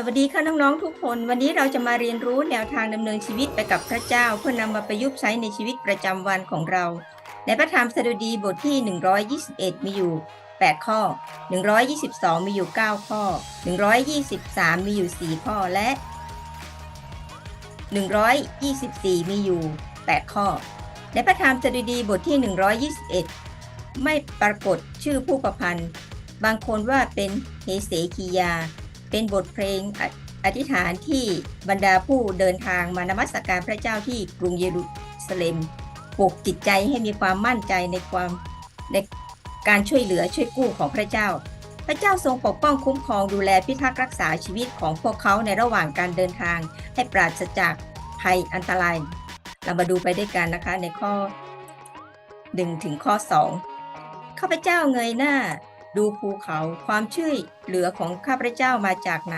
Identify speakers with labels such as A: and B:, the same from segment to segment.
A: สวัสดีค่ะน้องๆทุกคน วันนี้เราจะมาเรียนรู้แนวทางดำเนินชีวิตไปกับพระเจ้า เพื่อนำมาประยุกต์ใช้ในชีวิตประจำวันของเรา ในพระธรรมสดุดีบทที่ 121 มีอยู่ 8 ข้อ 122 มีอยู่ 9 ข้อ 123 มีอยู่ 4 ข้อและ 124 มีอยู่ 8 ข้อ ในพระธรรมสดุดีบทที่ 121 ไม่ปรากฏชื่อผู้ประพันธ์ บางคนว่าเป็นเฮเสคียา เป็นบทเพลงออธิษฐานที่บรรดาผู้เดินทางมานมัสการพระเจ้าที่กรุงเยรูซาเล็มปลุกจิตใจให้มีความมั่นใจในความในการช่วยเหลือช่วยกู้ของพระเจ้า พระเจ้าทรงปกป้องคุ้มครองดูแลพิทักษ์รักษาชีวิตของพวกเขาในระหว่างการเดินทาง ให้ปราศจากภัยอันตราย เรามาดูไปด้วยกันนะคะในข้อ1ถึงข้อ 2 ข้าพเจ้าเงยหน้า ดูภูเขา ความช่วยเหลือของข้าพเจ้ามาจากไหน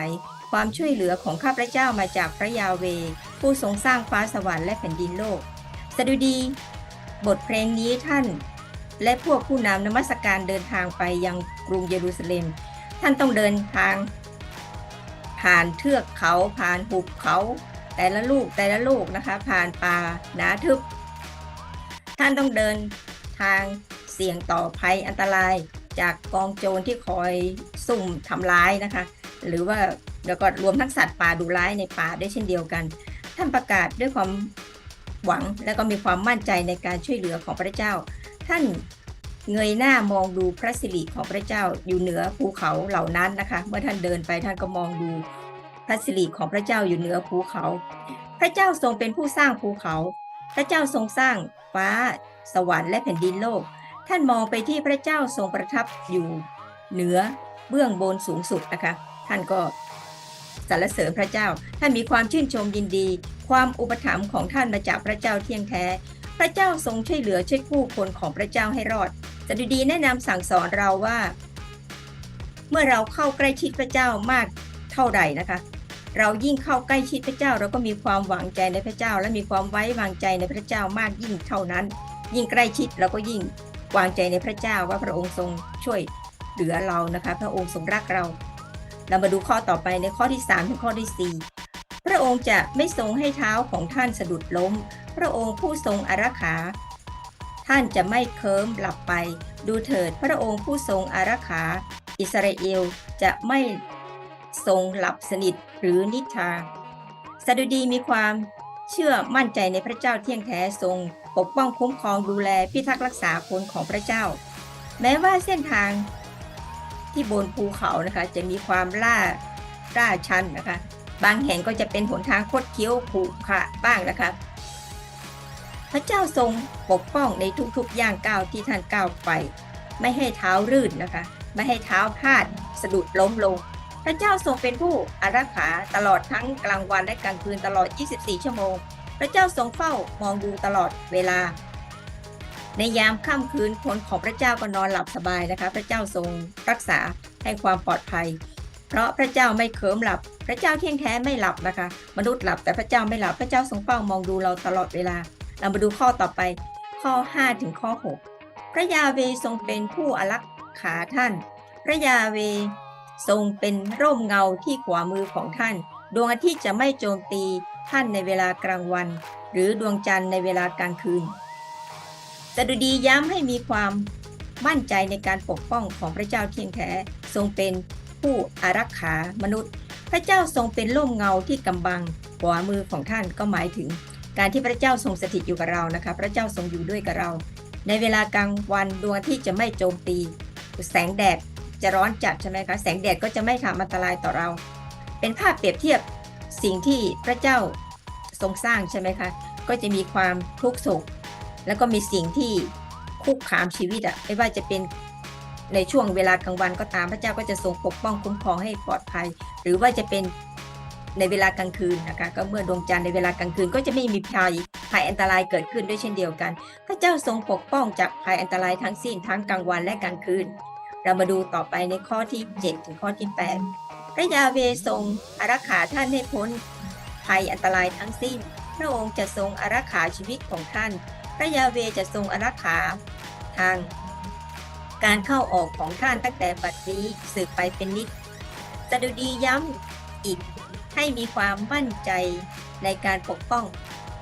A: ความช่วยเหลือของข้าพเจ้ามาจากพระยาเว ผู้ทรงสร้างฟ้าสวรรค์และแผ่นดินโลก สดุดี บทเพลงนี้ท่าน และพวกผู้นำนมัสการเดินทางไปยังกรุงเยรูซาเล็ม ท่านต้องเดินทาง ผ่านเทือกเขาผ่านหุบเขา แต่ละลูกแต่ละลูกนะคะ ผ่านป่าหนาทึบ ท่านต้องเดินทางเสี่ยงต่อภัยอันตราย จากกองโจรที่คอยซุ่มทำร้ายนะคะ หรือว่าแล้วก็รวมทั้งสัตว์ป่าดุร้ายในป่าด้วยเช่นเดียวกัน ท่านประกาศด้วยความหวังและก็มีความมั่นใจในการช่วยเหลือของพระเจ้า ท่านเงยหน้ามองดูพระสิริของพระเจ้าอยู่เหนือภูเขาเหล่านั้นนะคะ เมื่อท่านเดินไปท่านก็มองดูพระสิริของพระเจ้าอยู่เหนือภูเขา พระเจ้าทรงเป็นผู้สร้างภูเขา พระเจ้าทรงสร้างฟ้า สวรรค์และแผ่นดินโลก ท่านมองไปที่พระเจ้าทรงประทับอยู่เหนือเบื้องบนสูงสุดนะคะ ท่านก็สรรเสริญพระเจ้า ท่านมีความชื่นชมยินดี ความอุปถัมภ์ของท่านมาจากพระเจ้าเที่ยงแท้ พระเจ้าทรงช่วยเหลือช่วยกู้คนของพระเจ้าให้รอดสดุดีแนะนำสั่งสอนเราว่า เมื่อเราเข้าใกล้ชิดพระเจ้ามากเท่าไหร่นะคะ เรายิ่งเข้าใกล้ชิดพระเจ้า เราก็มีความหวังใจในพระเจ้า และมีความไว้วางใจในพระเจ้ามากยิ่งเท่านั้น ยิ่งใกล้ชิดเราก็ยิ่ง วางใจในพระเจ้าว่าพระองค์ทรงช่วยเหลือเรานะคะ พระองค์ทรงรักเรา เรามาดูข้อต่อไปในข้อที่3ถึงข้อที่ 4 พระองค์จะไม่ทรงให้เท้าของท่านสะดุดล้ม พระองค์ผู้ทรงอารักขา ท่านจะไม่เคิมหลับไป ดูเถิดพระองค์ผู้ทรงอารักขา อิสราเอลจะไม่ทรงหลับสนิทหรือนิทราสดุดีมีความเชื่อมั่นใจในพระเจ้าเที่ยงแท้ทรง ปกป้องคุ้มครองดูแลพิทักษ์รักษาคนของพระเจ้า แม้ว่าเส้นทางที่บนภูเขานะคะจะมีความล่าล่าชันนะคะ บางแห่งก็จะเป็นหนทางคดเคี้ยวขรุขระบ้างนะคะ พระเจ้าทรงปกป้องในทุกๆย่างก้าวที่ท่านก้าวไป ไม่ให้เท้ารื่นนะคะ ไม่ให้เท้าพลาดสะดุดล้มลง พระเจ้าทรงเป็นผู้อารักขาตลอดทั้งกลางวันและกลางคืนตลอด 24 ชั่วโมง พระเจ้าทรงเฝ้ามองดูตลอดเวลา ในยามค่ำคืนคนของพระเจ้าก็นอนหลับสบายนะคะ พระเจ้าทรงรักษาให้ความปลอดภัย เพราะพระเจ้าไม่เคิมหลับ พระเจ้าเที่ยงแท้ไม่หลับนะคะ มนุษย์หลับแต่พระเจ้าไม่หลับพระเจ้าทรงเฝ้ามองดูเราตลอดเวลา เรามาดูข้อต่อไป ข้อ 5 ถึงข้อ 6 พระยาเวทรงเป็นผู้อารักขาท่าน พระยาเวทรงเป็นร่มเงาที่ขวามือของท่าน ดวงอาทิตย์จะไม่โจมตี ท่านในเวลากลางวัน หรือดวงจันทร์ในเวลากลางคืนสดุดีย้ำให้มีความมั่นใจในการปกป้องของพระเจ้าเที่ยงแท้ทรงเป็นผู้อารักขามนุษย์ พระเจ้าทรงเป็นร่มเงาที่กำบังขวามือของท่านก็หมายถึง การที่พระเจ้าทรงสถิตอยู่กับเรานะคะ พระเจ้าทรงอยู่ด้วยกับเรา ในเวลากลางวันดวงอาทิตย์จะไม่โจมตี แสงแดดจะร้อนจัดใช่ไหมคะแสงแดดก็จะไม่ทำอันตรายต่อเรา เป็นภาพเปรียบเทียบ สิ่งที่พระเจ้าทรงสร้างใช่ไหมคะ ก็จะมีความทุกข์โศกแล้วก็มีสิ่งที่คุกคามชีวิตอะไม่ว่าจะเป็นในช่วงเวลากลางวันก็ตามพระเจ้าก็จะทรงปกป้องคุ้มครองให้ปลอดภัย หรือว่าจะเป็นในเวลากลางคืนนะคะก็เมื่อดวงจันทร์ในเวลากลางคืนก็จะไม่มีภัยภัยอันตรายเกิดขึ้นด้วยเช่นเดียวกัน พระเจ้าทรงปกป้องจากภัยอันตรายทั้งสิ้นทั้งกลางวันและกลางคืน เรามาดูต่อไปในข้อที่ 7 ถึงข้อที่ 8 พระยาเวทรงอารักขาท่านให้พ้นภัยอันตรายทั้งสิ้น พระองค์จะทรงอารักขาชีวิตของท่าน พระยาเวจะทรงอารักขาทาง การเข้าออกของท่านตั้งแต่บัดนี้สืบไปเป็นนิจสดุดีย้ำอีกให้มีความมั่นใจในการปกป้อง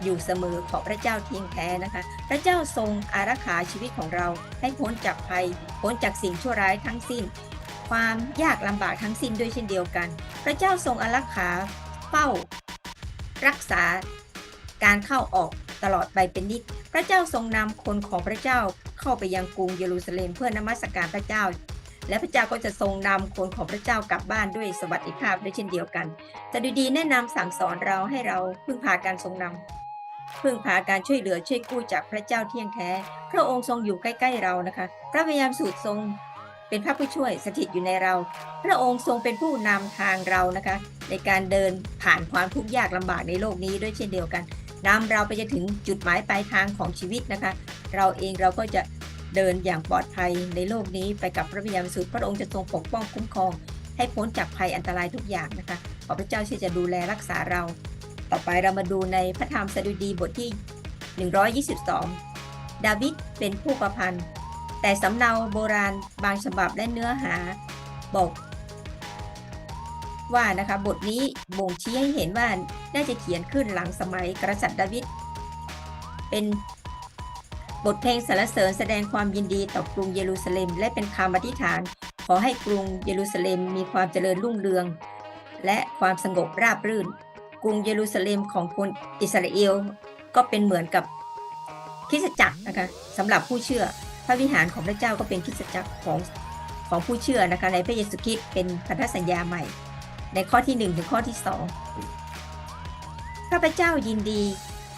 A: อยู่เสมอของพระเจ้าเทียงแท้นะคะ พระเจ้าทรงอารักขาชีวิตของเราให้พ้นจากภัย พ้นจากสิ่งชั่วร้ายทั้งสิ้น ความยากลำบากทั้งสิ้นด้วยเช่นเดียวกัน พระเจ้าทรงอารักขาเฝ้า รักษาการเข้าออกตลอดไปเป็นนิด พระเจ้าทรงนำคนของพระเจ้าเข้าไปยังกรุงเยรูซาเล็มเพื่อนมัสการพระเจ้า และพระเจ้าก็จะทรงนำคนของพระเจ้ากลับบ้านด้วยสวัสดิภาพด้วยเช่นเดียวกันจะดีๆแนะนำสั่งสอนเราให้เราพึ่งพาการทรงนำพึ่งพาการช่วยเหลือช่วยกู้จากพระเจ้าเที่ยงแท้ พระองค์ทรงอยู่ใกล้ๆเรานะคะ พระพยามสูตรทรง เป็นพระผู้ช่วยสถิตอยู่ในเรา พระองค์ทรงเป็นผู้นำทางเรานะคะ ในการเดินผ่านความทุกข์ยากลำบากในโลกนี้ด้วยเช่นเดียวกันนำเราไปจะถึงจุดหมายปลายทางของชีวิตนะคะ เราเองเราก็จะเดินอย่างปลอดภัยในโลกนี้ไปกับพระวิญญาณบริสุทธิ์พระองค์จะทรงปกป้องคุ้มครอง ให้พ้นจากภัยอันตรายทุกอย่างนะคะขอพระเจ้าที่จะดูแลรักษาเรา ต่อไปเรามาดูในพระธรรมสดุดีบทที่ 122 ดาวิดเป็นผู้ประพันธ์ แต่สำเนาโบราณบางฉบับและเนื้อหาบอกว่านะคะบทนี้บ่งชี้ให้เห็นว่าน่าจะเขียนขึ้นหลังสมัยกษัตริย์ดาวิดเป็นบทเพลงสรรเสริญแสดงความยินดีต่อกรุงเยรูซาเล็ม และเป็นคำอธิษฐาน ขอให้กรุงเยรูซาเล็มมีความเจริญรุ่งเรือง และความสงบราบรื่น กรุงเยรูซาเล็มของคนอิสราเอลก็เป็นเหมือนกับคริสตจักรนะคะสำหรับผู้เชื่อ พระวิหารของพระเจ้าก็เป็นคริสตจักรของของผู้เชื่อนะคะในพระเยซูคริสต์เป็นพันธสัญญาใหม่ ในข้อที่ 1 ถึงข้อที่ 2 ข้าพเจ้ายินดี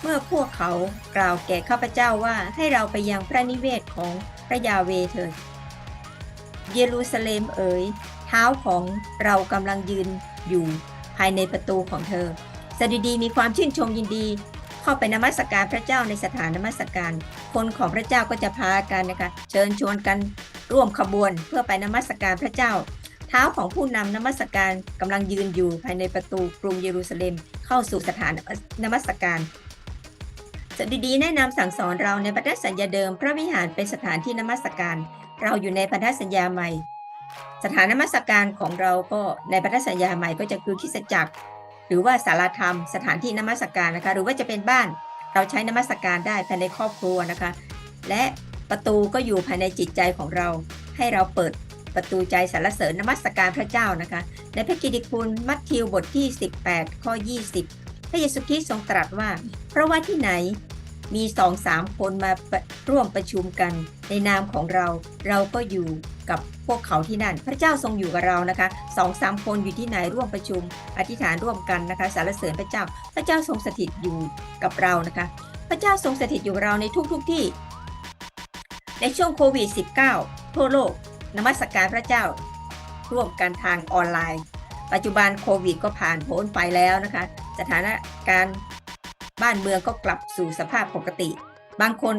A: เมื่อพวกเขากล่าวแก่ข้าพเจ้าว่าให้เราไปยังพระนิเวศของพระยาเวเถิด เยรูซาเล็มเอ๋ยเท้าของเรากำลังยืนอยู่ภายในประตูของเธอสดุดีมีความชื่นชมยินดี เข้าไปนมัสการพระเจ้าในสถานนมัสการ คนของพระเจ้าก็จะพากันนะคะเชิญชวนกันร่วมขบวนเพื่อไปนมัสการพระเจ้า เท้าของผู้นำนมัสการกำลังยืนอยู่ภายในประตูกรุงเยรูซาเล็ม เข้าสู่สถานนมัสการสดุดีแนะนำสั่งสอนเราในพันธสัญญาเดิม พระวิหารเป็นสถานที่นมัสการ เราอยู่ในพันธสัญญาใหม่ สถานนมัสการของเราก็ในพันธสัญญาใหม่ก็จะคือคริสตจักร หรือว่าสารธรรมสถานที่นมัสการนะคะ หรือว่าจะเป็นบ้านเราใช้นมัสการได้ภายในครอบครัวนะคะ และประตูก็อยู่ภายในจิตใจของเรา ให้เราเปิดประตูใจสรรเสริญนมัสการพระเจ้านะคะ ในพระกิติคุณมัทธิวบทที่ 18 ข้อ 20 พระเยซูคริสต์ทรงตรัสว่า เพราะว่าที่ไหน มีสองสามคนมาร่วมประชุมกัน ในนามของเรา เราก็อยู่กับพวกเขาที่นั่น พระเจ้าทรงอยู่กับเรานะคะสองสามคนอยู่ที่ไหนร่วมประชุม อธิษฐานร่วมกันนะคะสรรเสริญพระเจ้า พระเจ้าทรงสถิตอยู่กับเรานะคะ พระเจ้าทรงสถิตอยู่กับเราในทุกๆทที่ ในช่วงโควิด -19 ทั่วโลกนมัสการพระเจ้า ร่วมกันทางออนไลน์ ปัจจุบันโควิด ก็ผ่านพ้นไปแล้วนะคะ สถานการณ์ บ้านเมืองก็กลับสู่สภาพปกติ บางคน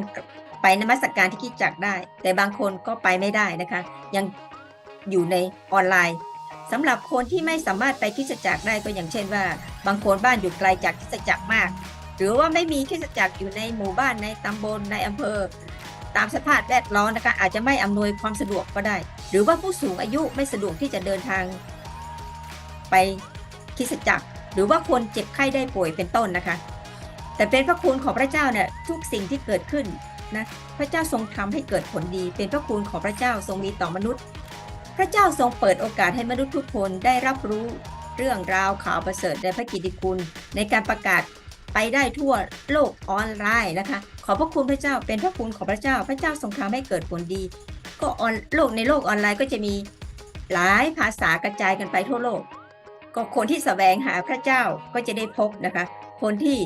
A: ไปนมัสการที่คิดจักได้ แต่บางคนก็ไปไม่ได้นะคะ ยังอยู่ในออนไลน์สำหรับคนที่ไม่สามารถไปคริสตจักได้ก็อย่างเช่นว่า บางคนบ้านอยู่ไกลจากคริสตจักมาก หรือว่าไม่มีคริสตจักอยู่ในหมู่บ้านในตำบลในอำเภอ ตามสภาพแวดล้อมนะคะ อาจจะไม่อำนวยความสะดวกก็ได้ หรือว่าผู้สูงอายุไม่สะดวกที่จะเดินทางไปคิสจักรหรือว่าคนเจ็บไข้ได้ป่วยเป็นต้นนะคะ แต่เป็นพระคุณของพระเจ้าเนี่ยทุกสิ่งที่เกิดขึ้นนะพระเจ้าทรงทำให้เกิดผลดี เป็นพระคุณของพระเจ้าทรงมีต่อมนุษย์ พระเจ้าทรงเปิดโอกาสให้มนุษย์ทุกคนได้รับรู้เรื่องราวข่าวประเสริฐในพระกิติคุณ ในการประกาศไปได้ทั่วโลกออนไลน์นะคะ ขอพระคุณพระเจ้าเป็นพระคุณของพระเจ้า พระเจ้าทรงทำให้เกิดผลดี ก็ออนโลกในโลกออนไลน์ก็จะมีหลายภาษากระจายกันไปทั่วโลก ก็คนที่แสวงหาพระเจ้าก็จะได้พบนะคะ คนที่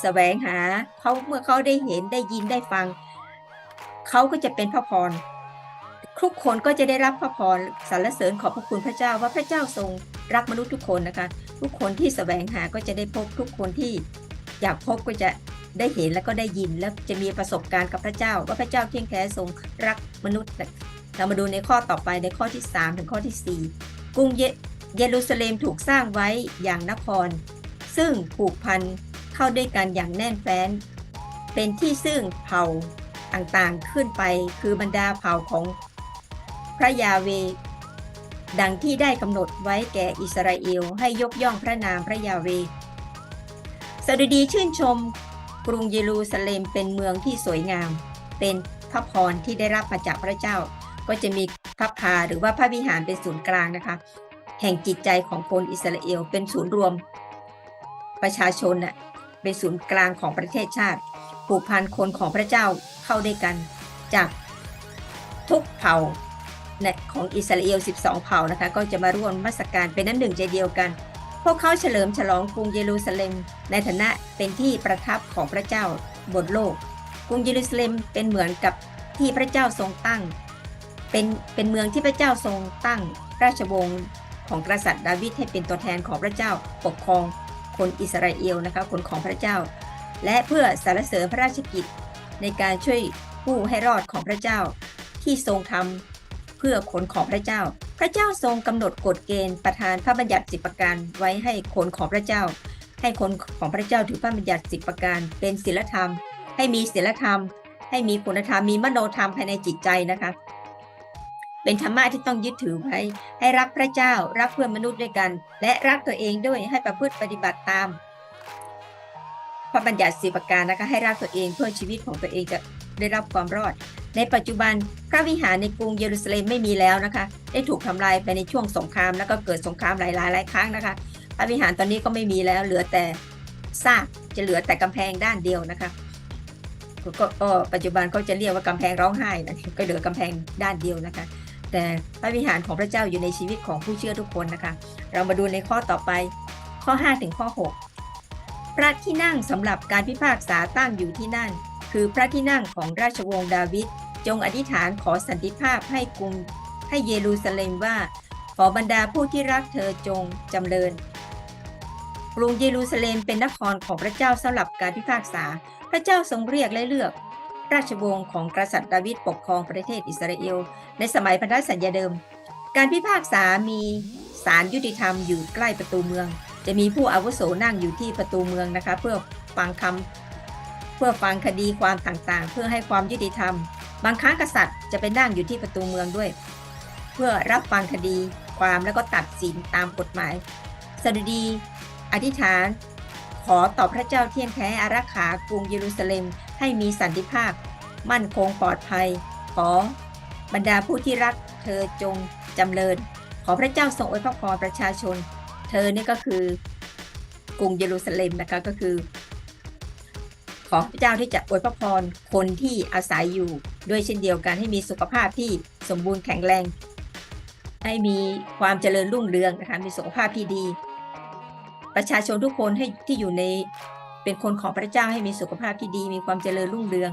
A: แสวงหาเขาเมื่อเขาได้เห็นได้ยินได้ฟัง เขาก็จะเป็นพระพรทุกคนก็จะได้รับพระพรสรรเสริญขอบพระคุณพระเจ้าว่าพระเจ้าทรงรักมนุษย์ทุกคนนะคะ ทุกคนที่แสวงหาก็จะได้พบทุกคนที่อยากพบก็จะได้เห็นแล้วก็ได้ยินแล้วจะมีประสบการณ์กับพระเจ้า ว่าพระเจ้าเที่ยงแท้ทรงรักมนุษย์ เรามาดูในข้อต่อไปในข้อที่ 3 ถึงข้อที่ 4 กรุงเยเยรูซาเล็มถูกสร้างไว้อย่างนคร ซึ่งผูกพัน เข้าด้วยกันอย่างแน่นแฟ้น เป็นที่ซึ่งเผ่าต่างๆขึ้นไปคือบรรดาเผ่าของพระยาเว ดังที่ได้กำหนดไว้แก่อิสราเอลให้ยกย่องพระนามพระยาเวสดุดีชื่นชมกรุงเยรูซาเล็มเป็นเมืองที่สวยงาม เป็นพระพรที่ได้รับมาจากพระเจ้า ก็จะมีพระพาหรือว่าพระวิหารเป็นศูนย์กลางนะคะ แห่งจิตใจของคนอิสราเอลเป็นศูนย์รวม ประชาชนน่ะ เป็นศูนย์กลางของประเทศชาติ ผูกพันคนของพระเจ้าเข้าด้วยกันจากทุกเผ่าของอิสราเอล 12 เผ่านะคะ ก็จะมาร่วมมัสการเป็นน้ำหนึ่งใจเดียวกัน พวกเขาเฉลิมฉลองกรุงเยรูซาเล็ม ในฐานะเป็นที่ประทับของพระเจ้าบนโลก กรุงเยรูซาเล็มเป็นเหมือนกับที่พระเจ้าทรงตั้ง เป็นเป็นเมืองที่พระเจ้าทรงตั้ง ราชวงศ์ของกษัตริย์ดาวิดให้เป็นตัวแทนของพระเจ้าปกครอง คนอิสราเอลนะคะคนของพระเจ้า และเพื่อสรรเสริญพระราชกิจ ในการช่วยผู้ให้รอดของพระเจ้า ที่ทรงทำเพื่อคนของพระเจ้า พระเจ้าทรงกำหนดกฎเกณฑ์ประทานพระบัญญัติสิบประการไว้ให้คนของพระเจ้า ให้คนของพระเจ้าถือพระบัญญัติสิบประการ เป็นศีลธรรม ให้มีศีลธรรม ให้มีคุณธรรมมีมโนธรรมภายในจิตใจนะคะ เป็นธรรมะที่ต้องยึดถือไว้ ให้รักพระเจ้ารักเพื่อนมนุษย์ด้วยกัน และรักตัวเองด้วยให้ประพฤติปฏิบัติตาม พระบัญญัติสิประการนะคะให้รักตัวเองเพื่อชีวิตของตัวเองจะได้รับความรอด ในปัจจุบันพระวิหารในกรุงเยรูซาเล็มไม่มีแล้วนะคะ ได้ถูกทำลายไปในช่วงสงคราม แล้วก็เกิดสงครามหลายๆหลายครั้งนะคะ พระวิหารตอนนี้ก็ไม่มีแล้วเหลือแต่ซากจะเหลือแต่กำแพงด้านเดียวนะคะก็ปัจจุบันก็จะเรียกว่ากำแพงร้องไห้นะก็เหลือกำแพงด้านเดียวนะคะ แต่พระวิหารของพระเจ้าอยู่ในชีวิตของผู้เชื่อทุกคนนะคะ เรามาดูในข้อต่อไป ข้อ 5 ถึงข้อ 6 พระที่นั่งสำหรับการพิพากษาตั้งอยู่ที่นั่น คือพระที่นั่งของราชวงศ์ดาวิดจงอธิษฐานขอสันติภาพให้กรุงให้เยรูซาเล็มว่า ขอบรรดาผู้ที่รักเธอจงจำเริญกรุงเยรูซาเล็มเป็นนครของพระเจ้าสำหรับการพิพากษา พระเจ้าทรงเรียกและเลือก ราชวงศ์ของกษัตริย์ดาวิดปกครองประเทศอิสราเอล ในสมัยพันธสัญญาเดิม การพิพากษามีศาลยุติธรรมอยู่ใกล้ประตูเมือง จะมีผู้อาวุโสนั่งอยู่ที่ประตูเมืองนะคะเพื่อฟังคำเพื่อฟังคดีความต่างๆ เพื่อให้ความยุติธรรม บางครั้งกษัตริย์จะไปนั่งอยู่ที่ประตูเมืองด้วย เพื่อรับฟังคดีความแล้วก็ตัดสินตามกฎหมายสดุดี อธิษฐาน ขอต่อพระเจ้าเที่ยงแท้อารักขากรุงเยรูซาเล็ม ให้มีสันติภาพ มั่นคงปลอดภัย ขอบรรดาผู้ที่รัก เธอจงจำเริญ ขอพระเจ้าทรงอวยพรประชาชน เธอนี่ก็คือกรุงเยรูซาเล็มนะคะก็คือ ขอพระเจ้าที่จะอวยพรคนที่อาศัยอยู่ด้วยเช่นเดียวกันให้มีสุขภาพที่สมบูรณ์แข็งแรง ให้มีความเจริญรุ่งเรืองนะคะมีสุขภาพที่ดี ประชาชนทุกคนให้ที่อยู่ใน เป็นคนของพระเจ้าให้มีสุขภาพที่ดีมีความเจริญรุ่งเรือง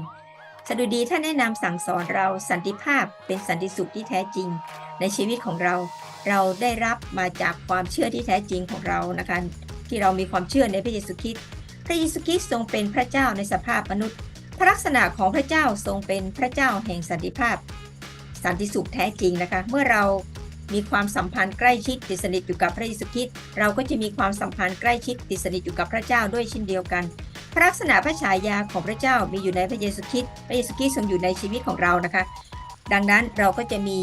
A: สดุดีท่านแนะนำสั่งสอนเราสันติภาพเป็นสันติสุขที่แท้จริง ในชีวิตของเรา เราได้รับมาจากความเชื่อที่แท้จริงของเรานะคะที่เรามีความเชื่อในพระเยซูคริสต์พระเยซูคริสต์ทรงเป็นพระเจ้าในสภาพมนุษย์ พระลักษณะของพระเจ้าทรงเป็นพระเจ้าแห่งสันติภาพ สันติสุขแท้จริงนะคะ เมื่อเรา มีความสัมพันธ์ใกล้ชิดติดสนิทอยู่กับพระเยซูคริสต์เราก็จะมีความสัมพันธ์ใกล้ชิดติดสนิทอยู่กับพระเจ้าด้วยเช่นเดียวกัน พระลักษณะพระฉายาของพระเจ้ามีอยู่ในพระเยซูคริสต์พระเยซูคริสต์ทรงอยู่ในชีวิตของเรานะคะ ดังนั้นเราก็จะมี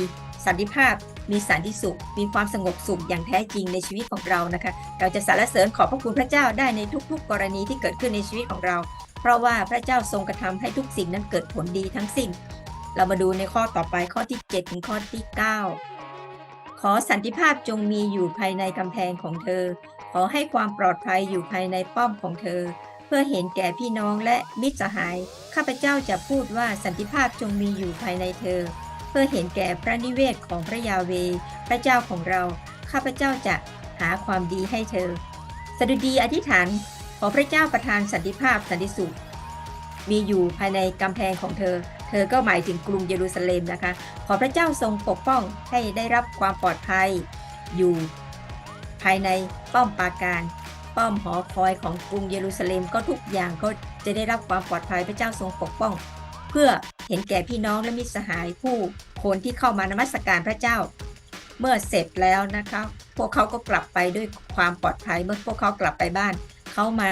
A: สันติภาพมีสันติสุข มีความสงบสุขอย่างแท้จริงในชีวิตของเรานะคะ เราจะสรรเสริญขอบพระคุณพระเจ้าได้ในทุกๆ กรณีที่เกิดขึ้นในชีวิตของเรา เพราะว่าพระเจ้าทรงกระทำให้ทุกสิ่งนั้นเกิดผลดีทั้งสิ้น เรามาดูในข้อต่อไปข้อที่ 7 ถึงข้อที่ 9 ขอสันติภาพจงมีอยู่ภายในกำแพงของเธอ ขอให้ความปลอดภัยอยู่ภายในป้อมของเธอ เพื่อเห็นแก่พี่น้องและมิตรสหาย ข้าพเจ้าจะพูดว่าสันติภาพจงมีอยู่ภายในเธอ เพื่อเห็นแก่พระนิเวศของพระยาเว พระเจ้าของเรา ข้าพเจ้าจะหาความดีให้เธอ สดุดีอธิษฐานขอพระเจ้าประทานสันติภาพสันติสุข มีอยู่ภายในกำแพงของเธอ เธอก็หมายถึงกรุงเยรูซาเล็มนะคะ ขอพระเจ้าทรงปกป้องให้ได้รับความปลอดภัย อยู่ ภายในป้อมปราการ ป้อมหอคอยของกรุงเยรูซาเล็มก็ทุกอย่างก็จะได้รับความปลอดภัยพระเจ้าทรงปกป้อง เพื่อเห็นแก่พี่น้องและมิตรสหายผู้คนที่เข้ามานมัสการพระเจ้า เมื่อเสร็จแล้วนะคะ พวกเขาก็กลับไปด้วยความปลอดภัยเมื่อพวกเขากลับไปบ้าน เขามา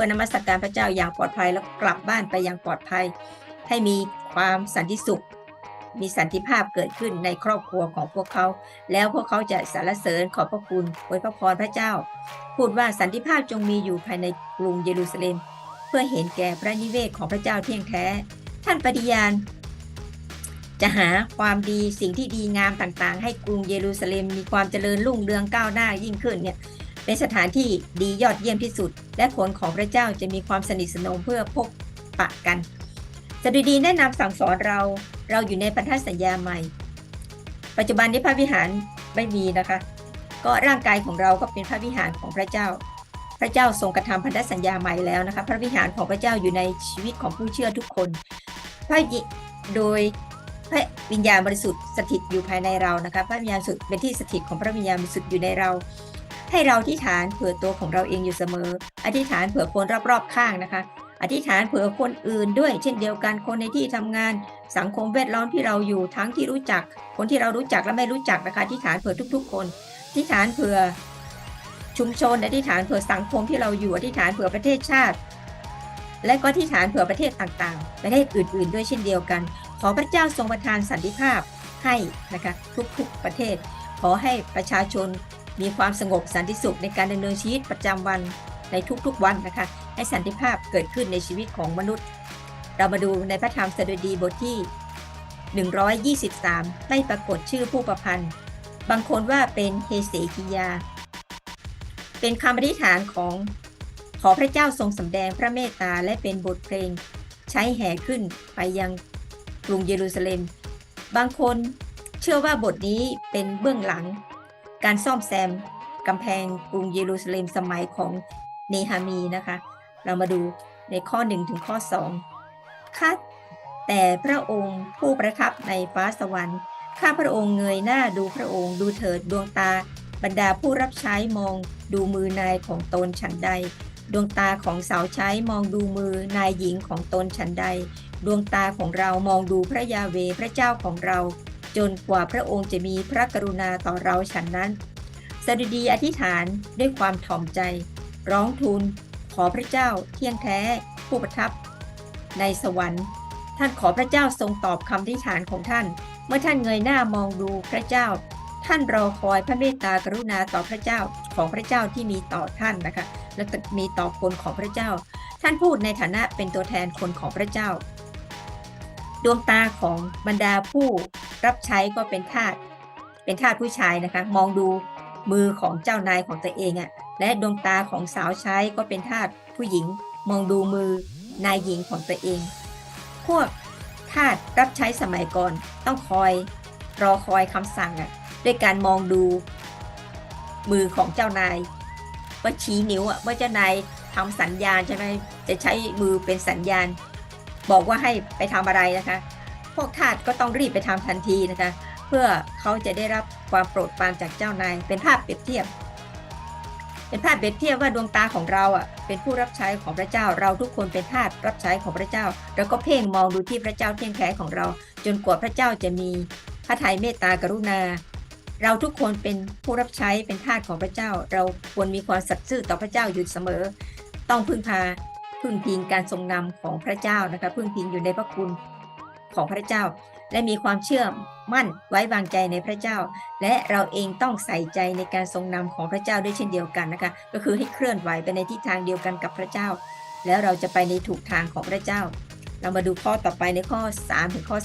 A: พื่อนมัสการพระเจ้าอย่างปลอดภัยแล้วกลับบ้านไปอย่างปลอดภัย ให้มีความสันติสุข มีสันติภาพเกิดขึ้นในครอบครัวของพวกเขา แล้วพวกเขาจะสรรเสริญขอบพระคุณอวยพระพรพระเจ้า พูดว่าสันติภาพจงมีอยู่ภายในกรุงเยรูซาเล็ม เพื่อเห็นแก่พระนิเวศของพระเจ้าเที่ยงแท้ ท่านปฏิญาณจะหาความดีสิ่งที่ดีงามต่างๆ ให้กรุงเยรูซาเล็มมีความเจริญรุ่งเรืองก้าวหน้ายิ่งขึ้นเนี่ย เป็นสถานที่ดียอดเยี่ยมที่สุด และผลของพระเจ้าจะมีความสนิทสนมเพื่อพบปะกันสดุดีแนะนำสั่งสอนเรา เราอยู่ในพันธสัญญาใหม่ ปัจจุบันนี้พระวิหารไม่มีนะคะ ก็ร่างกายของเราก็เป็นพระวิหารของพระเจ้า พระเจ้าทรงกระทำพันธสัญญาใหม่แล้วนะคะ พระวิหารของพระเจ้าอยู่ในชีวิตของผู้เชื่อทุกคน พระโดยพระวิญญาณบริสุทธิ์สถิตอยู่ภายในเรานะคะ พระวิญญาณบริสุทธิ์เป็นที่สถิตของพระวิญญาณบริสุทธิ์อยู่ในเรา ให้เราอธิษฐานเผื่อตัวของเราเองอยู่เสมอ อธิษฐานเผื่อคนรอบๆข้างนะคะ อธิษฐานเผื่อคนอื่นด้วย เช่นเดียวกันคนในที่ทำงาน สังคมแวดล้อมที่เราอยู่ทั้งที่รู้จัก คนที่เรารู้จักและไม่รู้จักนะคะอธิษฐานเผื่อทุก ๆ คน อธิษฐานเผื่อชุมชน อธิษฐานเผื่อสังคมที่เราอยู่ อธิษฐานเผื่อประเทศชาติ และก็อธิษฐานเผื่อประเทศต่างๆ ประเทศอื่น ๆ ด้วยเช่นเดียวกัน ขอพระเจ้าทรงประทานสันติภาพให้นะคะทุกๆประเทศ ขอให้ประชาชน มีความสงบสันติสุขในการดำเนินชีวิตประจำวันในทุกๆวันนะคะ ให้สันติภาพเกิดขึ้นในชีวิตของมนุษย์ เรามาดูในพระธรรมสดุดีบทที่ 123 ไม่ปรากฏชื่อผู้ประพันธ์ บางคนว่าเป็นเฮเสกิยา เป็นคำอธิษฐานของขอพระเจ้าทรงสำแดงพระเมตตาและเป็นบทเพลง ใช้แห่ขึ้นไปยังกรุงเยรูซาเล็ม บางคนเชื่อว่าบทนี้เป็นเบื้องหลัง การซ่อมแซมกำแพงกรุงเยรูซาเล็มสมัยของเนฮามีนะคะ เรามาดูในข้อ 1 ถึงข้อ 2 ข้าแต่พระองค์ผู้ประทับในฟ้าสวรรค์ ข้าพระองค์เงยหน้าดูพระองค์ดูเถิดดวงตา บรรดาผู้รับใช้มองดูมือนายของตนฉันใด ดวงตาของสาวใช้มองดูมือนายหญิงของตนฉันใด ดวงตาของเรามองดูพระยาเวพระเจ้าของเรา จนกว่าพระองค์จะมีพระกรุณาต่อเราฉันนั้นสดุดีอธิษฐานด้วยความถ่อมใจ ร้องทูลขอพระเจ้าเที่ยงแท้ ผู้ประทับ ในสวรรค์ ท่านขอพระเจ้าทรงตอบคำอธิษฐานของท่าน เมื่อท่านเงยหน้ามองดูพระเจ้า ท่านรอคอยพระเมตตากรุณาต่อพระเจ้าของพระเจ้าที่มีต่อท่านนะคะและมีต่อคนของพระเจ้า ท่านพูดในฐานะเป็นตัวแทนคนของพระเจ้า ดวงตาของบรรดาผู้รับใช้ก็เป็นทาสเป็นทาสผู้ชายนะคะ มองดูมือของเจ้านายของตัวเองอะ่ะและดวงตาของสาวใช้ก็เป็นทาสผู้หญิง มองดูมือนายหญิงของตัวเอง พวกทาสรับใช้สมัยก่อนต้องคอยรอคอยคำสั่งอะ่ะด้วยการมองดู มือของเจ้านายว่าชี้นิ้วอะว่าเจ้านายทำสัญญาณใช่ไหมจะใช้มือเป็นสัญญาณ บอกว่าให้ไปทำอะไรนะคะ พวกทาสก็ต้องรีบไปทำทันทีนะคะ เพื่อเขาจะได้รับความโปรดปรานจากเจ้านาย เป็นภาพเปรียบเทียบ เป็นภาพเปรียบเทียบว่าดวงตาของเราอะเป็นผู้รับใช้ของพระเจ้า เราทุกคนเป็นทาสรับใช้ของพระเจ้า แล้วก็เพ่งมองดูที่พระเจ้าเที่ยงแท้ของเรา จนกว่าพระเจ้าจะมีพระทัยเมตตากรุณาเราทุกคนเป็นผู้รับใช้เป็นทาสของพระเจ้า เราควรมีความสัตย์ซื่อต่อพระเจ้าอยู่เสมอ ต้องพึ่งพา พึ่งพิงการทรงนำของพระเจ้านะคะพึ่งพิงอยู่ในพระคุณของพระเจ้า และมีความเชื่อมั่นไว้วางใจในพระเจ้า และเราเองต้องใส่ใจในการทรงนำของพระเจ้าด้วยเช่นเดียวกันนะคะก็คือให้เคลื่อนไหวไปในทิศทางเดียวกันกับพระเจ้า แล้วเราจะไปในถูกทางของพระเจ้า เรามาดูข้อต่อไปในข้อ3ถึงข้อ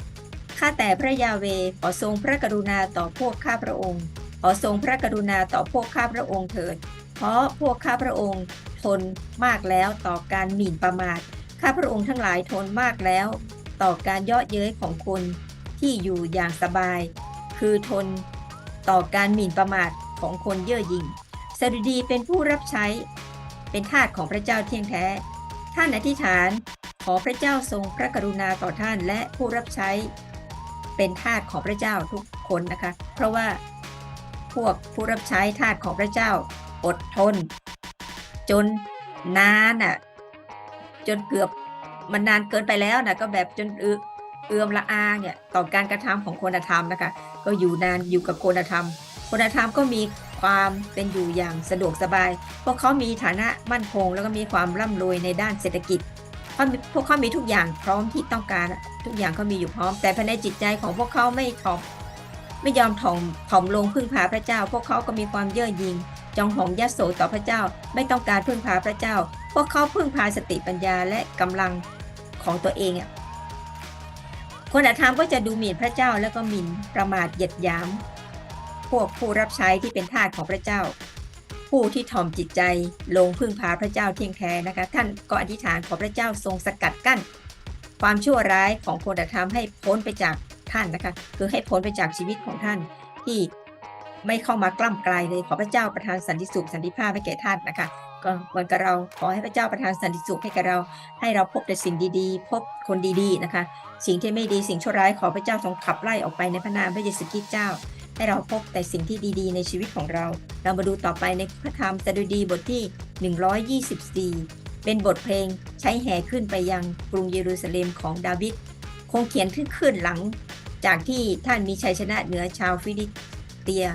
A: 4 ข้าแต่พระยาเวขอทรงพระกรุณาต่อพวกข้าพระองค์ขอทรงพระกรุณาต่อพวกข้าพระองค์เถิด เพราะพวกข้าพระองค์ นมากแล้วต่อการหมิ่นประมาท ข้าพระองค์ทั้งหลายทนมากแล้ว ต่อการเยาะเย้ยของคนที่อยู่อย่างสบาย คือทนต่อการหมิ่นประมาทของคนเย่อหยิ่งสดุดีเป็นผู้รับใช้ เป็นทาสของพระเจ้าเที่ยงแท้ ท่านอธิษฐานขอพระเจ้าทรงพระกรุณาต่อท่านและผู้รับใช้ เป็นทาสของพระเจ้าทุกคนนะคะ เพราะว่าพวกผู้รับใช้ทาสของพระเจ้า อดทน จนนานอะ จนเกือบมันนานเกินไปแล้วนะก็แบบจนเอือเอือมละอาเนี่ยต่อการกระทำของคนธรรมนะคะ ก็อยู่นานอยู่กับคนธรรมคนธรรมก็มีความเป็นอยู่อย่างสะดวกสบายพราะเขามีฐานะมั่นคง แล้วก็มีความร่ำรวยในด้านเศรษฐกิจพวกเขามีทุกอย่างพร้อมที่ต้องการ ทุกอย่างเขามีอยู่พร้อม แต่ภายในจิตใจของพวกเขาไม่ถ่อมไม่ยอมถ่อมถ่อมลงพึ่งพาพระเจ้า พวกเขาก็มีความเย่อหยิ่ง จองหองยโสต่อพระเจ้าไม่ต้องการพึ่งพาพระเจ้า พวกเขาพึ่งพาสติปัญญาและกำลังของตัวเองคนอาธรรมก็จะดูหมิ่นพระเจ้าแล้วก็หมิ่นประมาทเหยียดหยาม พวกผู้รับใช้ที่เป็นทาสของพระเจ้า ผู้ที่ถ่อมจิตใจลงพึ่งพาพระเจ้าเที่ยงแท้นะคะ ท่านก็อธิษฐานขอพระเจ้าทรงสกัดกั้น ความชั่วร้ายของคนธรรมให้พ้นไปจากท่านนะคะ คือให้พ้นไปจากชีวิตของท่านที่ ไม่เข้ามา กล้ำกลายเลยขอพระเจ้าประทานสันติสุขสันติภาพให้แก่ท่านนะคะก็เหมือนกับเราขอให้พระเจ้าประทานสันติสุขให้แก่เรา ให้เราพบแต่สิ่งดีๆ พบคนดีๆนะคะ สิ่งที่ไม่ดีสิ่งชั่วร้ายขอพระเจ้าทรงขับไล่ออกไปในพระนามพระเยซูคริสต์เจ้า ให้เราพบแต่สิ่งที่ดีๆ ในชีวิตของเรา เรามาดูต่อไปในพระธรรมสดุดีบทที่ 124 เป็นบทเพลงใช้แห่ขึ้นไปยังกรุงเยรูซาเล็มของดาวิดคงเขียนขึ้นขึ้นหลัง จากที่ท่านมีชัยชนะเหนือชาวฟิลิส เตีย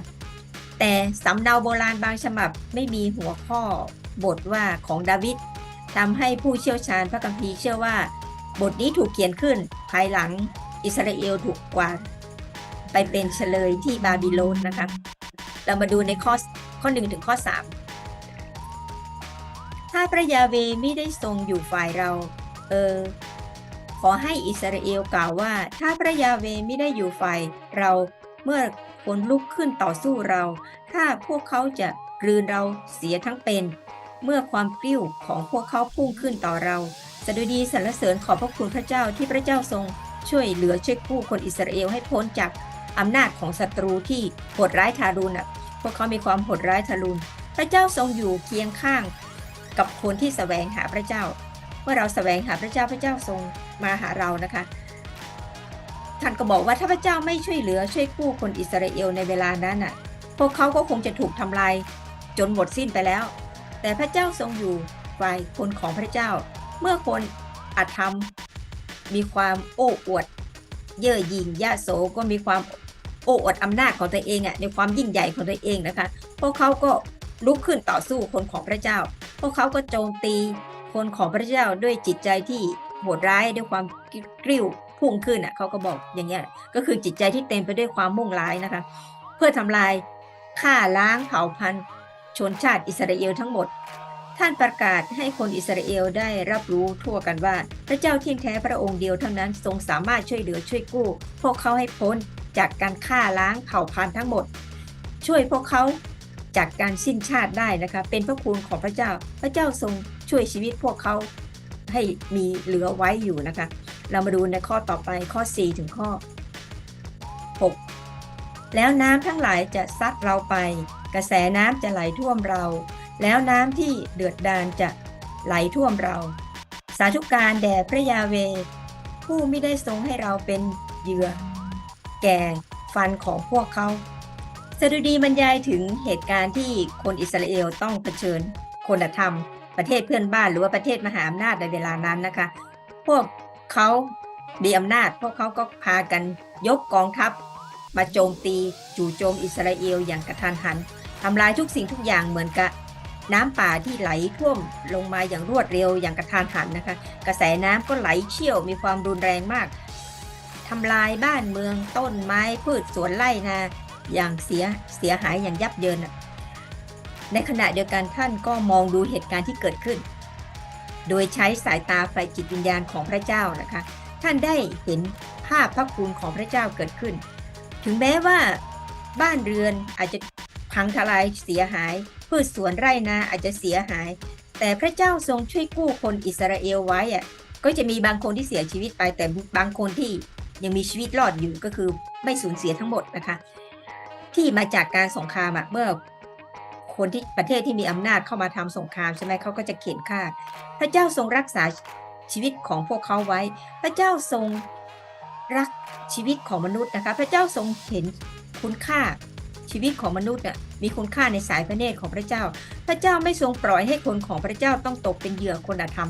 A: แต่สำเนาโบราณบางฉบับไม่มีหัวข้อบทว่าของดาวิดทำให้ผู้เชี่ยวชาญพระคัมภีร์เชื่อว่า บทนี้ถูกเขียนขึ้นภายหลังอิสราเอลถูกกวาดไปเป็นเฉลยที่บาบิโลนนะคะ เรามาดูในข้อข้อหนึ่งถึงข้อ 3 ถ้าพระยาเวไม่ได้ทรงอยู่ฝ่ายเรา เออ ขอให้อิสราเอลกล่าวว่า ถ้าพระยาเวไม่ได้อยู่ฝ่ายเราเมื่อ คนลุกขึ้นต่อสู้เรา ถ้าพวกเขาจะกลืนเราเสียทั้งเป็น เมื่อความกริ้วของพวกเขาพุ่งขึ้นต่อเราสดุดีสรรเสริญขอบพระคุณพระเจ้าที่พระเจ้าทรง ช่วยเหลือช่วยกู้คนอิสราเอลให้พ้นจากอำนาจของศัตรูที่โหดร้ายทารุณอะพวกเขามีความโหดร้ายทารุณ พระเจ้าทรงอยู่เคียงข้าง กับคนที่แสวงหาพระเจ้า เมื่อเราแสวงหาพระเจ้าพระเจ้าทรงมาหาเรานะคะ ท่านก็บอกว่าถ้าพระเจ้าไม่ช่วยเหลือช่วยกู้คนอิสราเอลในเวลานั้นน่ะ พวกเขาก็คงจะถูกทำลายจนหมดสิ้นไปแล้ว แต่พระเจ้าทรงอยู่ฝ่ายคนของพระเจ้า เมื่อคนอาธรรม มีความโอ้อวด เย่อหยิ่งยะโสก็มีความโอ้อวดอำนาจของตัวเองอะในความยิ่งใหญ่ของตัวเองนะคะ พวกเขาก็ลุกขึ้นต่อสู้คนของพระเจ้า พวกเขาก็โจมตีคนของพระเจ้าด้วยจิตใจที่โหดร้ายด้วยความกริ้ว พุ่งขึ้นอะเขาก็บอกอย่างเงี้ยก็คือจิตใจที่เต็มไปด้วยความมุ่งร้ายนะคะ เพื่อทำลายฆ่าล้างเผ่าพันธุ์ชนชาติอิสราเอลทั้งหมด ท่านประกาศให้คนอิสราเอลได้รับรู้ทั่วกันว่า พระเจ้าเที่ยงแท้พระองค์เดียวเท่านั้นทรงสามารถช่วยเหลือช่วยกู้ พวกเขาให้พ้นจากการฆ่าล้างเผ่าพันธุ์ทั้งหมด ช่วยพวกเขาจากการสิ้นชาติได้นะคะ เป็นพระคุณของพระเจ้า พระเจ้าทรงช่วยชีวิตพวกเขา ให้มีเหลือไว้อยู่นะคะ เรามาดูในข้อต่อไปข้อ 4 ถึงข้อ 6 แล้วน้ำทั้งหลายจะซัดเราไป กระแสน้ำจะไหลท่วมเรา แล้วน้ำที่เดือดดานจะไหลท่วมเรา สาธุการแด่พระยาเว ผู้ไม่ได้ทรงให้เราเป็นเหยื่อ แก่ฟันของพวกเขาสดุดีบรรยายถึงเหตุการณ์ที่คนอิสราเอลต้องเผชิญคนธรรม ประเทศเพื่อนบ้านหรือว่าประเทศมหาอำนาจในเวลานั้นนะคะ พวกเขามีอำนาจ พวกเขาก็พากันยกกองทัพ มาโจมตีจู่โจมอิสราเอลอย่างกระทันหันทำลายทุกสิ่งทุกอย่างเหมือนกับน้ำป่าที่ไหลท่วมลงมาอย่างรวดเร็วอย่างกระทันหันนะคะ กระแสน้ำก็ไหลเชี่ยวมีความรุนแรงมากทำลายบ้านเมืองต้นไม้พืชสวนไร่นาอย่างเสียเสียหายอย่างยับเยินน่ะ ในขณะเดียวกันท่านก็มองดูเหตุการณ์ที่เกิดขึ้น โดยใช้สายตาไฟจิตวิญญาณของพระเจ้านะคะ ท่านได้เห็นภาพพระคุณของพระเจ้าเกิดขึ้น ถึงแม้ว่าบ้านเรือนอาจจะพังทลายเสียหาย พืชสวนไร่นาอาจจะเสียหาย แต่พระเจ้าทรงช่วยกู้คนอิสราเอลไว้อะก็จะมีบางคนที่เสียชีวิตไปแต่บางคนที่ยังมีชีวิตรอดอยู่ก็คือไม่สูญเสียทั้งหมดนะคะ ที่มาจากการสงครามเมื่อ คนที่ประเทศที่มีอำนาจเข้ามาทำสงครามใช่ไหมเขาก็จะเข็นฆ่า พระเจ้าทรงรักษาชีวิตของพวกเขาไว้ พระเจ้าทรงรักชีวิตของมนุษย์นะคะ พระเจ้าทรงเห็นคุณค่าชีวิตของมนุษย์น่ะมีคุณค่าในสายพระเนตรของพระเจ้า พระเจ้าไม่ทรงปล่อยให้คนของพระเจ้าต้องตกเป็นเหยื่อคนอธรรม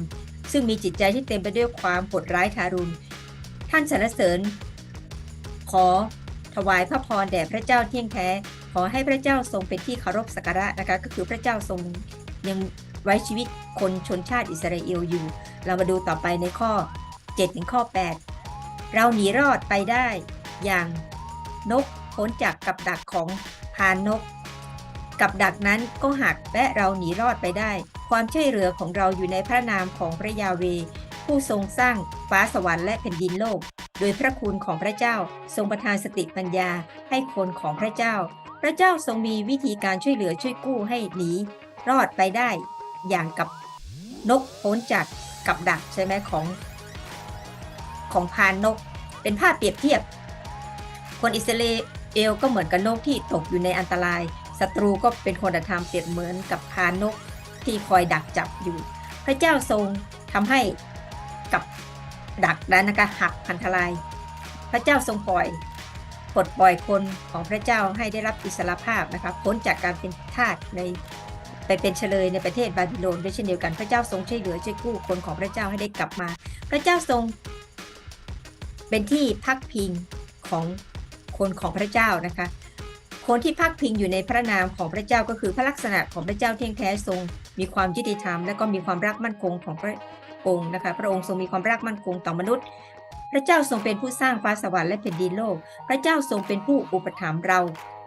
A: ซึ่งมีจิตใจที่เต็มไปด้วยความโหดร้ายทารุณ ท่านสรรเสริญ ขอถวายพระพรแด่พระเจ้าเที่ยงแท้ ขอให้พระเจ้าทรงเป็นที่เคารพสักการะนะคะ ก็คือพระเจ้าทรงยังไว้ชีวิตคนชนชาติอิสราเอลอยู่ เรามาดูต่อไปในข้อ 7 ถึงข้อ 8 เราหนีรอดไปได้อย่างนกพ้นจากกับดักของพานนก กับดักนั้นก็หักและเราหนีรอดไปได้ ความช่วยเหลือของเราอยู่ในพระนามของพระยาเว ผู้ทรงสร้างฟ้าสวรรค์และแผ่นดินโลก โดยพระคุณของพระเจ้าทรงประทานสติปัญญาให้คนของพระเจ้า พระเจ้าทรงมีวิธีการช่วยเหลือช่วยกู้ให้หนี รอดไปได้อย่างกับนกพ้นจากกับดักใช่ไหมของ ของพานนก เป็นภาพเปรียบเทียบ คนอิสราเอลก็เหมือนกับนกที่ตกอยู่ในอันตรายศัตรูก็เป็นคนธรรมเปรียบเหมือนกับพานนกที่คอยดักจับอยู่ พระเจ้าทรงทำให้กับดักนั้นนะคะหักพันทลาย พระเจ้าทรงปล่อย ปลดปล่อยคนของพระเจ้าให้ได้รับอิสรภาพนะคะพ้นจากการเป็นทาสในไปเป็นเฉลยในประเทศบาบิโลนด้วยเช่นเดียวกันพระเจ้าทรงช่วยเหลือช่วยกู้คนของพระเจ้าให้ได้กลับมา พระเจ้าทรง เป็นที่พักพิงของคนของพระเจ้านะคะ คนที่พักพิงอยู่ในพระนามของพระเจ้าก็คือพระลักษณะของพระเจ้าเที่ยงแท้ทรง มีความยุติธรรมและก็มีความรักมั่นคงของพระองค์นะคะ พระองค์ทรงมีความรักมั่นคงต่อมนุษย์ พระเจ้าทรงเป็นผู้สร้างฟ้าสวรรค์และแผ่นดินโลก พระเจ้าทรงเป็นผู้อุปถัมภ์เรา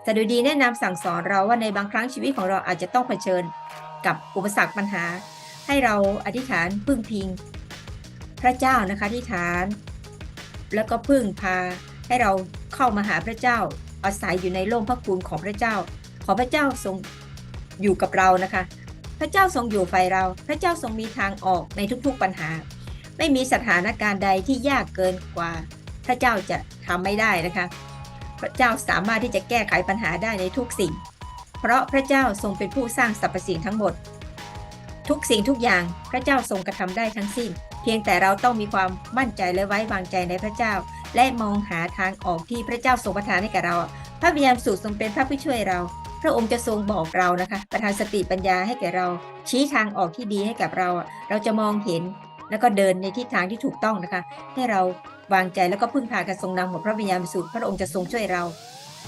A: สดุดีแนะนำสั่งสอนเราว่าในบางครั้งชีวิตของเราอาจจะต้องเผชิญกับอุปสรรคปัญหา ให้เราอธิษฐานพึ่งพิง พระเจ้านะคะอธิษฐาน แล้วก็พึ่งพาให้เราเข้ามาหาพระเจ้าอาศัยอยู่ในร่มพระคุณของพระเจ้า ขอพระเจ้าทรงอยู่กับเรานะคะ พระเจ้าทรงอยู่ไฟเรา พระเจ้าทรงมีทางออกในทุกๆปัญหา ไม่มีสถานการณ์ใดที่ยากเกินกว่า พระเจ้าจะทำไม่ได้นะคะ พระเจ้าสามารถที่จะแก้ไขปัญหาได้ในทุกสิ่ง เพราะพระเจ้าทรงเป็นผู้สร้างสรรพสิ่งทั้งหมด ทุกสิ่งทุกอย่างพระเจ้าทรงกระทำได้ทั้งสิ้น เพียงแต่เราต้องมีความมั่นใจและไว้วางใจในพระเจ้า และมองหาทางออกที่พระเจ้าทรงประทานให้แก่เรา พระวิญญาณสูตรทรงเป็นพระผู้ช่วยเราพระองค์จะทรงบอกเรานะคะ ประทานสติปัญญาให้แก่เรา ชี้ทางออกที่ดีให้กับเรา เราจะมองเห็น แล้วก็เดินในทิศทางที่ถูกต้องนะคะ ให้เราวางใจแล้วก็พึ่งพาการทรงนำของพระวิญญาณบริสุทธิ์พระองค์จะทรงช่วยเรา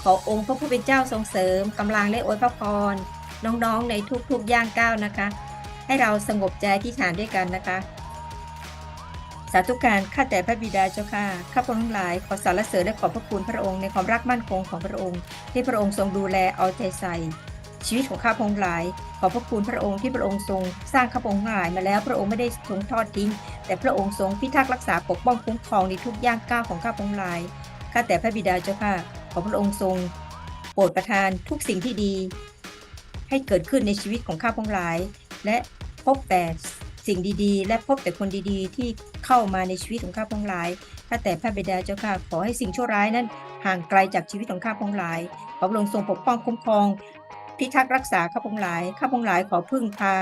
A: ขอองค์พระผู้เป็นเจ้าทรงเสริมกำลังและอวยพระพรน้องๆในทุกๆย่างก้าวนะคะ ให้เราสงบใจที่ฐานด้วยกันนะคะ สาธุการข้าแต่พระบิดาเจ้าค่ะข้าพระองค์ทั้งหลายขอสรรเสริญและขอบพระคุณพระองค์ในความรักมั่นคงของพระองค์ ที่พระองค์ทรงดูแลเอาใจใส่ ชีวิตของข้าพงค์หลาย ขอพระคุณพระองค์ที่พระองค์ทรง สร้างข้าพงค์หลายมาแล้วพระองค์ไม่ได้ทรงทอดทิ้ง แต่พระองค์ทรงพิทักษ์รักษาปกป้องคุ้มครองในทุกย่างก้าวของข้าพงค์หลายข้าแต่พระบิดาเจ้าค่ะขอพระองค์ทรง โปรดประทานทุกสิ่งที่ดี ให้เกิดขึ้นในชีวิตของข้าพงค์หลาย และพบแต่สิ่งดีๆ และพบแต่คนดีๆ ที่เข้ามาในชีวิตของข้าพงค์หลายข้าแต่พระบิดาเจ้าค่ะขอให้สิ่งชั่วร้ายนั้นห่างไกลจากชีวิตของข้าพงค์หลาย ขอพระองค์ทรงปกป้องคุ้มครอง พิทักษ์รักษาข้าพองค์หลายข้าพองค์หลายขอพึ่งพา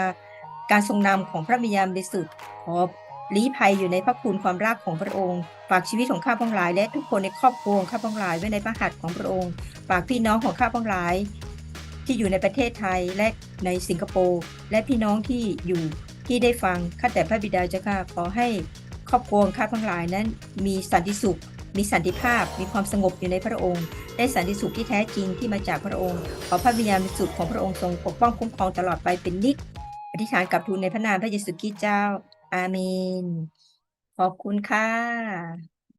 A: การทรงนำของพระวิญาณบริสุทธิ์ขอลี้ภัยอยู่ในพระคุณความรักของพระองค์ ฝากชีวิตของข้าพองค์หลาย และทุกคนในครอบครัวข้าพองค์หลายไว้ในพระหัตถ์ของพระองค์ ฝากพี่น้องของข้าพองค์หลาย ที่อยู่ในประเทศไทยและในสิงคโปร์และพี่น้องที่อยู่ที่ได้ฟังข้าแต่พระบิดาเจ้าค่ะขอให้ครอบครัวข้าทั้งหลายนั้นมีสันติสุข มีสันติภาพ มีความสงบอยู่ในพระองค์ ได้สันติสุขที่แท้จริงที่มาจากพระองค์ ขอพระวิญญาณบริสุทธิ์ของพระองค์ทรงปกป้องคุ้มครองตลอดไปเป็นนิจอธิษฐานกับทูลในพระนามพระเยซูคริสต์เจ้า อาเมน ขอบคุณค่ะ